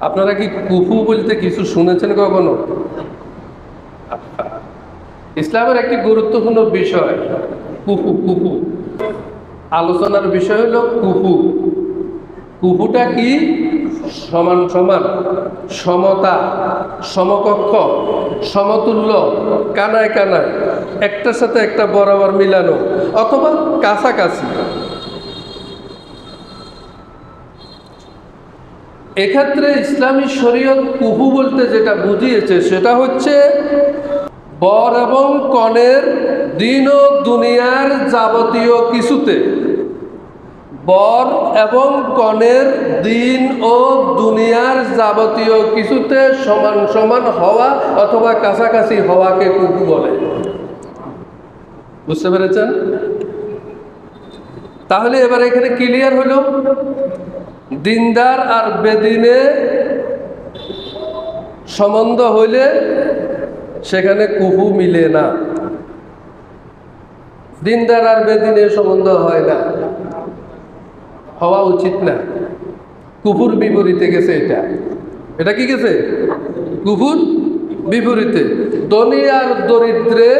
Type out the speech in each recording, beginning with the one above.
আপনারা কি কুফু বলতে কিছু শুনেছেন কখনো? ইসলামের একটি গুরুত্বপূর্ণ বিষয় কুফু কুফু। আলোচনার বিষয় হলো কুফু। কুফুটা কি? সমান সমান। সমতা, সমকক্ষ, সমতুল্য, কানায় কানায়। একটার সাথে একটা বরাবর মিলানো, অথবা কাছাকাছি। এক্ষেত্রে ইসলামী শরীয়ত কুহু বলতে যেটা বুঝিয়েছে, সেটা হচ্ছে বর এবং কনের দিন ও দুনিয়ার যাবতীয় কিছুতে। বর এবং কনের দিন ও দুনিয়ার যাবতীয় কিছুতে সমান সমান হওয়া অথবা কাছাকাছি হওয়াকে কুকু বলে। বুঝতে পেরেছেন? তাহলে এবার এখানে ক্লিয়ার হলো। দিনদার আর বেদিনে সম্বন্ধ হইলে সেখানে কুহু মিলে না। দিনদার আর বেদিনে সম্বন্ধ হয় না। হওয়া উচিত না। কুকুর বিপরীতে গেছে এটা। এটা কি গেছে? কুকুর বিপরীতে। ধনী আর দরিদ্রে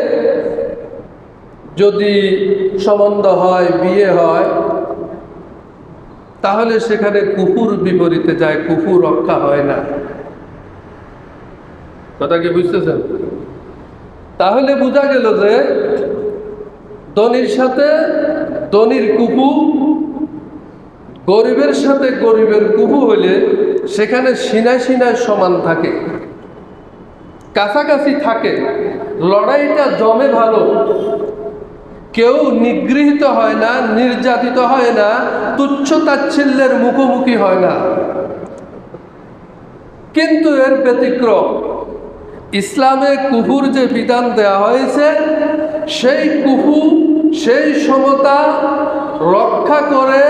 যদি সম্বন্ধ হয়, বিয়ে হয় তাহলে সেখানে কুকুর বিপরীতে যায় কুকুর রক্ষা হয় না। কথা কি বুঝতেছেন? তাহলে বোঝা গেল যে ধনির সাথে ধনির কুকু গরিবের সাথে গরিবের কুকু হলে সেখানে সিনায় সিনায় সমান থাকে। কাছাকাছি থাকে। লড়াইটা জমে ভালো। কেউ নিগৃহীত হয় না, নির্যাতিত হয় না, তুচ্ছ তাচ্ছিল্যের মুখোমুখি হয় না। কিন্তু এর ব্যতিক্রম। ইসলামে কুহুর যে বিধান দেওয়া হয়েছে, সেই কুহু, সেই সমতা রক্ষা করে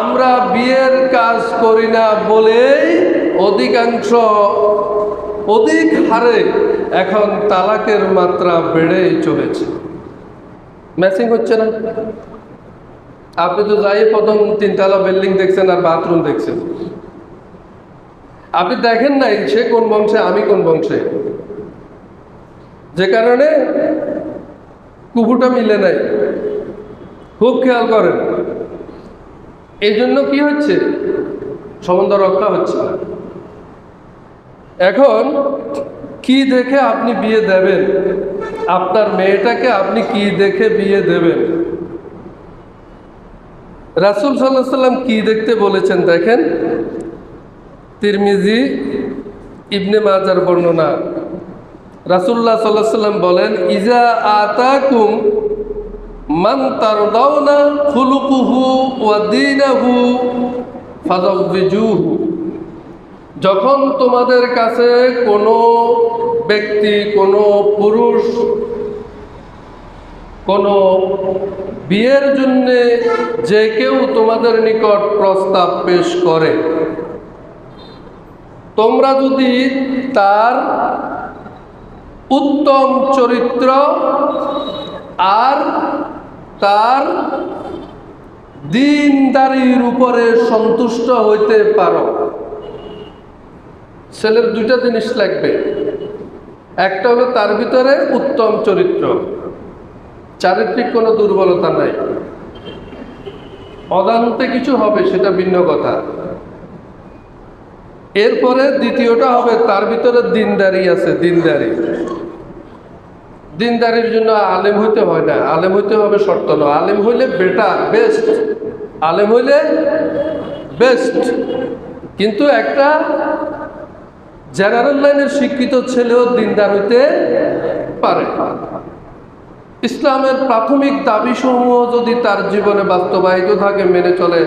আমরা বিয়ের কাজ করি না বলেই অধিকাংশ, অধিক হারে এখন তালাকের মাত্রা বেড়েই চলেছে। ম্যাচিং হচ্ছে না। আপনি তো যাই প্রথম তিনতলা বিল্ডিং দেখছেন আর বাথরুম দেখছেন। আপনি দেখেন নাই সে কোন বংশে, আমি কোন বংশে। যে কারণে কুকুরটা মিলে নাই। খুব খেয়াল করেন। এই জন্য কি হচ্ছে? সম্বন্ধ রক্ষা হচ্ছে এখন কি দেখে আপনি বিয়ে দেবেন? আপনার মেয়েটাকে আপনি কি দেখে বিয়ে দেবেন? রাসুল সাল্লাম কি দেখতে বলেছেন দেখেন? তিরমিজি, ইবনে মাজার বর্ণনা। রাসুল্লাহ সাল্লাহ সাল্লাম বলেন, ইজা আতাকুম মান তার তারদাউনা খুলুকুহু ওয়া দীনাহু ফাযাওবিজুহু যখন তোমাদের কাছে কোনো ব্যক্তি, কোনো পুরুষ, কোনো বিয়ের জন্যে যে কেউ তোমাদের নিকট প্রস্তাব পেশ করে, তোমরা যদি তার উত্তম চরিত্র আর তার দিনদারির উপরে সন্তুষ্ট হইতে পারো। ছেলের দুইটা জিনিস লাগবে। একটা হলো তার ভিতরে উত্তম চরিত্র। চারিত্রিক কোনো দুর্বলতা নাই। অদান্তে কিছু হবে, সেটা ভিন্ন কথা। এরপরে দ্বিতীয়টা হবে, তার ভিতরে দিনদারি আছে, দিনদারি। দিনদারির জন্য আলেম হইতে হয় না। আলেম হইতে হবে শর্ত নয় আলেম হইলে বেটার বেস্ট আলেম হইলে বেস্ট কিন্তু একটা জেনারেল লাইনের শিক্ষিত ছেলেও দিনদার হইতে পারে। ইসলামের প্রাথমিক দাবিসমূহ যদি তার জীবনে বাস্তবায়িত থাকে, মেনে চলে।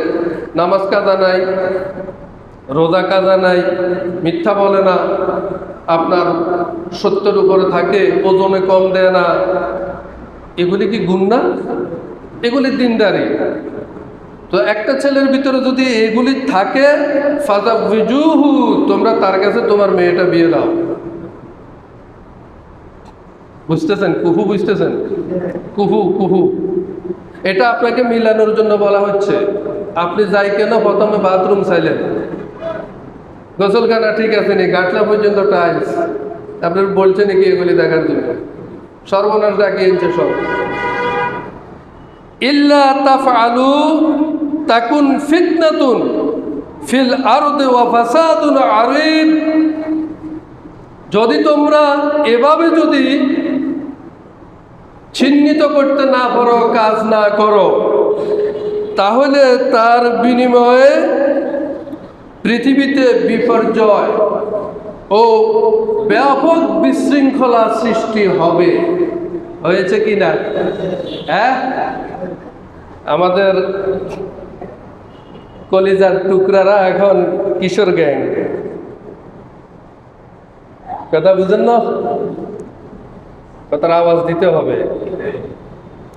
নামাজ কাজা নাই, রোজা কাজা নাই, মিথ্যা বলে না। আপনার সত্যের উপরে থাকে, ওজনে কম দেয় না। এগুলি কি গুণ না এগুলি দিনদারি। তো একটা ছেলের ভিতরে যদি এগুলি থাকে তোমরা তার কাছে তোমার মেয়েটা বিয়ে দাও। বুঝতেছেন? কুহু বুঝতেছেন? কুহু কুহু। এটা আপনাকে মিলানোর জন্য বলা হচ্ছে। আপনি যাই কেন প্রথমে বাথরুম চাইলেন? গোসলখানা ঠিক আছে নি? গাটলা পর্যন্ত টাইলস আপনার বলছে নাকি এগুলি দেখার জন্য? সর্বনাশ ডাকিয়েছে সব। ইল্লা তাফআলু তাকুন ফিতনাতুন ফিল আরদে ওয়া ফাসাদুন আরিদ যদি তোমরা এভাবে যদি চিহ্নিত করতে না পারো, কাজ না করো, তাহলে তার বিনিময়ে পৃথিবীতে বিপর্যয় ও ব্যাপক বিশৃঙ্খলা সৃষ্টি হবে। হয়েছে কি না? হ্যাঁ? আমাদের কলিজার টুকরারা এখন কিশোর গ্যাং। কথা বুঝেন না? কথার আওয়াজ দিতে হবে।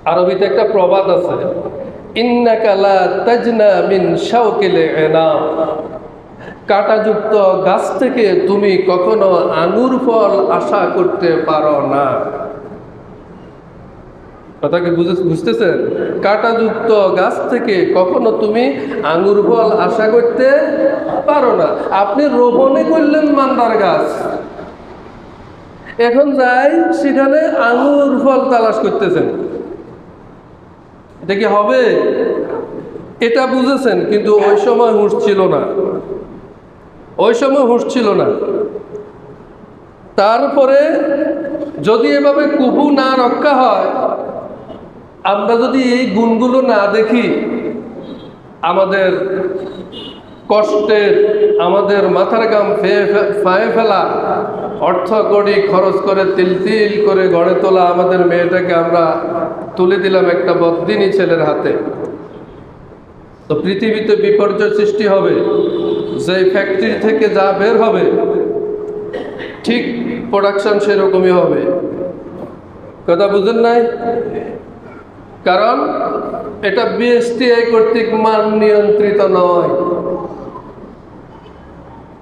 আরবিতে একটা প্রবাদ আছে ইন্নাকালা তাজনা মিন শাওকিলে এনাম কাঁটাযুক্ত গাছ থেকে তুমি কখনো আঙুর ফল আশা করতে পারো না। কথা কি বুঝে- বুঝতেছেন? কাঁটাযুক্ত গাছ থেকে কখনো তুমি আঙুর ফল আশা করতে পারো না। আপনি রোপণে করলেন মান্দার গাছ। এখন যাই সেখানে আঙুর ফল তালাশ করতেছেন। এটা কি হবে? এটা বুঝেছেন, কিন্তু ওই সময় হুঁশ ছিল না। ওই সময় হুঁশ ছিল না। তারপরে যদি এভাবে কুহু না রক্ষা হয় আমরা যদি এই গুণগুলো না দেখি, আমাদের কষ্টের আমাদের মাথার গাম ফেয়ে ফেলা, অর্থ কড়ি খরচ করে তিল তিল করে গড়ে তোলা আমাদের মেয়েটাকে আমরা তুলে দিলাম একটা বদ্দিনী ছেলের হাতে। তো পৃথিবীতে বিপর্যয় সৃষ্টি হবে যে ফ্যাক্টরি থেকে যা বের হবে, ঠিক প্রোডাকশন সেরকমই হবে। কথা বুঝেন নাই? কারণ এটা বিএসটিআই কর্তৃক মান নিয়ন্ত্রিত নয়।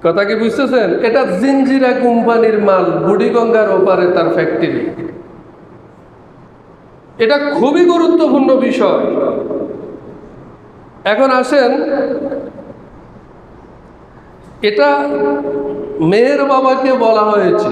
কথা কি বুঝতেছেন? এটা জিনজিরা কোম্পানির মাল, বুড়িগঙ্গার ওপারে তার ফ্যাক্টরি এটা খুবই গুরুত্বপূর্ণ বিষয়। এখন আসেন, এটা মেয়ের বাবাকে বলা হয়েছে।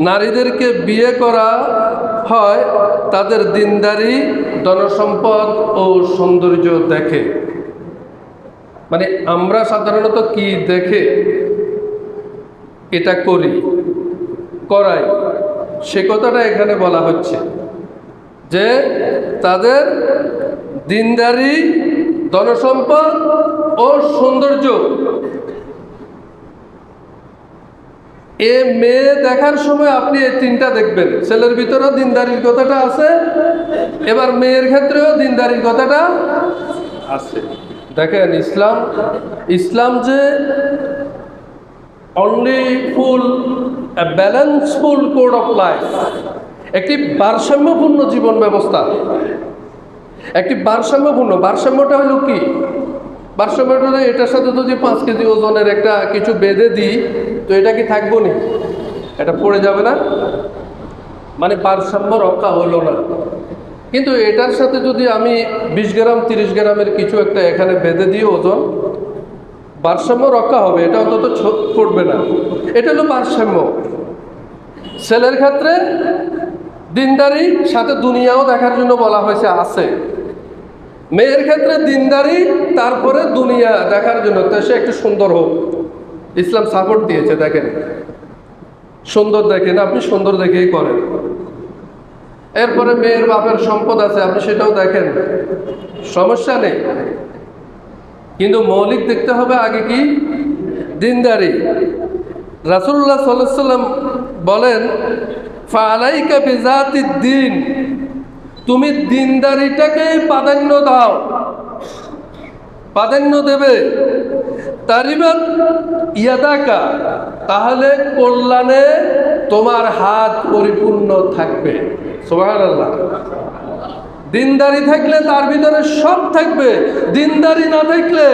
নারীদেরকে বিয়ে করা হয় তাদের দিনদারি, ধনসম্পদ ও সৌন্দর্য দেখে। মানে আমরা সাধারণত কি দেখে? এটা করি, করাই। সে কথাটা এখানে বলা হচ্ছে যে তাদের দিনদারি, ধনসম্পদ ও সৌন্দর্য এ মেয়ে দেখার সময় আপনি এই তিনটা দেখবেন। ছেলের ভিতরেও দিনদারির কথাটা আছে, এবার মেয়ের ক্ষেত্রেও দিনদারির কথাটা আছে। দেখেন, ইসলাম ইসলাম যে only full balanceful code of life একটি ভারসাম্যপূর্ণ জীবন ব্যবস্থা। একটি ভারসাম্যপূর্ণ, ভারসাম্যটা হলো কি? ভারসাম্যটা হলো এটার সাথে যদি পাঁচ কেজি ওজনের একটা কিছু বেঁধে দিই, তো এটা কি থাকব নি? এটা পড়ে যাবে না? মানে ভারসাম্য রক্ষা হলো না। কিন্তু এটার সাথে যদি আমি বিশ গ্রাম, তিরিশ গ্রামের কিছু একটা এখানে বেঁধে দিই ওজন, ভারসাম্য রক্ষা হবে, এটা অন্তত পড়বে না। এটা হলো ভারসাম্য। ছেলের ক্ষেত্রে দিনদারি, সাথে দুনিয়াও দেখার জন্য বলা হয়েছে, আছে। মেয়ের ক্ষেত্রে দিনদারি, তারপরে দুনিয়া দেখার জন্য। তো সে একটু সুন্দর হোক। ইসলাম সাপোর্ট দিয়েছে, দেখেন। সুন্দর দেখেন আপনি সুন্দর দেখেই করেন। এরপরে মেয়ের বাপের সম্পদ আছে, আপনি সেটাও দেখেন। সমস্যা নেই। কিন্তু মৌলিক দেখতে হবে আগে কি? দিনদারি। রাসুল্লাহ সাল্লাম বলেন ফালাইকা বিজাতি দিন। তুমি দিনদারিটাকে প্রাধান্য দাও। প্রাধান্য দেবে। তারিবাত ইয়াদাকা, তাহলে কল্যাণে তোমার হাত পরিপূর্ণ থাকবে। দিনদারি থাকলে তার ভিতরে সব থাকবে। দিনদারি না থাকলে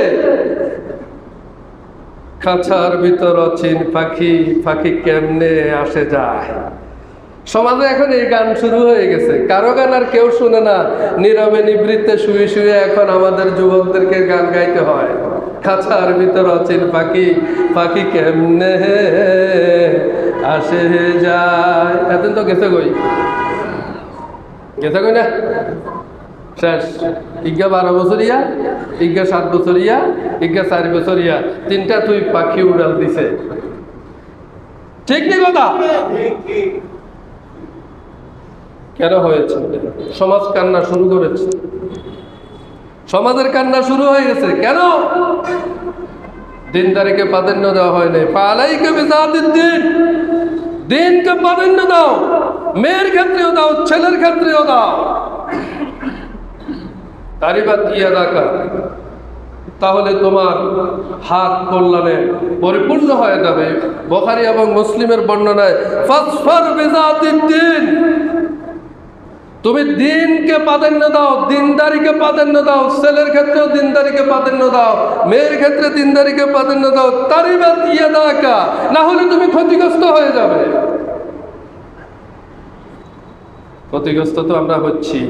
খাঁচার ভিতর অচিন পাখি পাখি কেমনে আসে যায়? সমাজে এখন এই গান শুরু হয়ে গেছে। কারও গান আর কেউ শুনে না। নীরবে নিবৃত্তে শুয়ে শুয়ে এখন আমাদের যুবকদেরকে গান গাইতে হয়। খাঁচার ভিতর অচিন পাখি পাখি কেমনে আসে যায়। এতদিন তো গেছে কই? গেছে কই না? শেষ। ইজ্ঞা বারো বছরিয়া, ইজ্ঞা সাত বছরিয়া, ইজ্ঞা চার বছরিয়া। তিনটা তুই পাখি উড়াল দিছে। ঠিক নি কথা? কেন হয়েছে? সমাজ কান্না শুরু করেছে। সমাজের কান্না শুরু হয়ে গেছে। কেন? দিনদারিকে প্রাধান্য দেওয়া হয়নি পালাইকে বেজাদিন দিন দিনকে প্রাধান্য দাও। মেয়ের ক্ষেত্রেও দাও, ছেলের ক্ষেত্রেও দাও। তারিবাত ইয়া রাখা। তাহলে তোমার হাত কল্যাণে পরিপূর্ণ হয়ে যাবে। বখারি এবং মুসলিমের বর্ণনায়, ফাসফার বেজাদিন দিন তুমি দিনকে প্রাধান্য দাও, দিনদারিকে প্রাধান্য দাও, ছেলের ক্ষেত্রেও দিনদারিকে প্রাধান্য দাও, মেয়ের ক্ষেত্রে দিনদারিকে প্রাধান্য দাও তারিবাত ইয়া দাকা, না হলে তুমি ক্ষতিগ্রস্ত হয়ে যাবে। ক্ষতিগ্রস্ত তো আমরা হচ্ছি,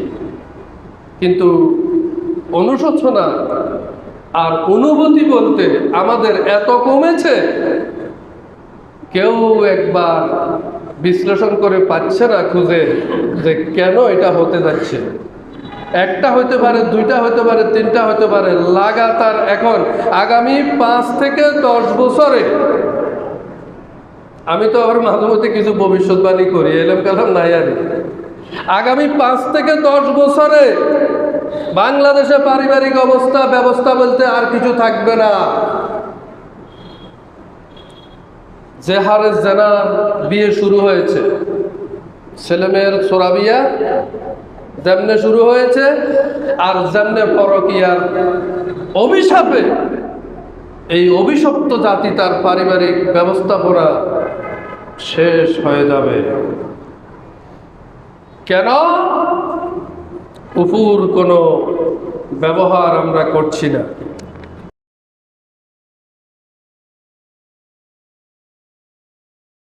কিন্তু অনুশোচনা আর অনুভূতি বলতে আমাদের এত কমেছে, কেউ একবার বিশ্লেষণ করে পাচ্ছে না খুঁজে যে কেন এটা হতে যাচ্ছে। একটা হতে পারে, দুইটা হতে পারে, তিনটা হতে পারে, লাগাতার এখন, আগামী পাঁচ থেকে দশ বছরে। আমি তো আবার মাঝে মধ্যে কিছু ভবিষ্যৎবাণী করি, এলাম কালাম নাই আর আগামী পাঁচ থেকে দশ বছরে বাংলাদেশে পারিবারিক অবস্থা, ব্যবস্থা বলতে আর কিছু থাকবে না। যে হারে জেনা বিয়ে শুরু হয়েছে ছেলেমেয়ের সোরাবিয়া যেমনে শুরু হয়েছে আর যেমনে পরকিয়ার অভিশাপে, এই অভিশপ্ত জাতি তার পারিবারিক ব্যবস্থাপনা শেষ হয়ে যাবে। কেন? উপুর কোনো ব্যবহার আমরা করছি না।